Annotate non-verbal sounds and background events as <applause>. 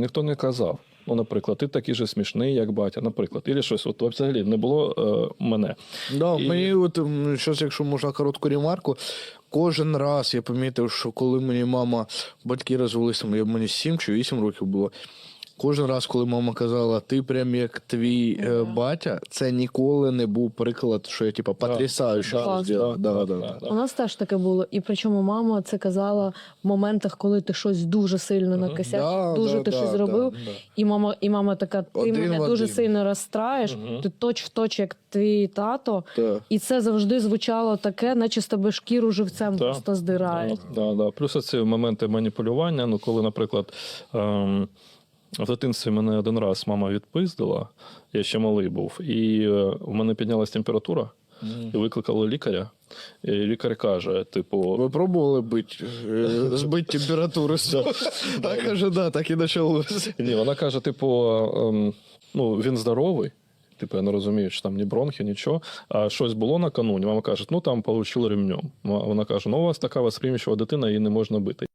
ніхто не казав. Ну, наприклад, ти такий же смішний, як батя, наприклад, і щось. От взагалі не було е, мене. Да, І- Мені от щось, якщо можна коротку ремарку, кожен раз я помітив, що коли мені мама, батьки розвелися, мені 7 чи 8 років було. Кожен раз, коли мама казала, ти прям як твій е, батя, це ніколи не був приклад, що я типа потрясаю, Да, ти зробив. да, Да, да, да, да. У нас теж таке було. І причому мама це казала в моментах, коли ти щось дуже сильно накосячив, Да, дуже да, ти да, щось да, зробив. да. І мама, і мама така: ти Один мене в дуже один. сильно розстраєш, Мгм. ти точ в точ, як твій тато. Да. І це завжди звучало таке, наче з тебе шкіру живцем Так. просто здирає. Да, да. Плюс ці моменти маніпулювання. Ну, коли, наприклад, ем, в дитинстві мене один раз мама відпиздила, я ще малий був, і е, в мене піднялась температура, і викликали лікаря. І лікар каже: типу, Ви пробували бити, е, збити температуру? <laughs> А каже, да, так і почалося. ні, вона каже: типу, ем, ну, він здоровий. Типу, я не розумію, що там ні бронхи, нічого. А щось було накануні. Мама каже, ну там получили ремнем. Вона каже: ну у вас така восприймчива дитина, її не можна бити.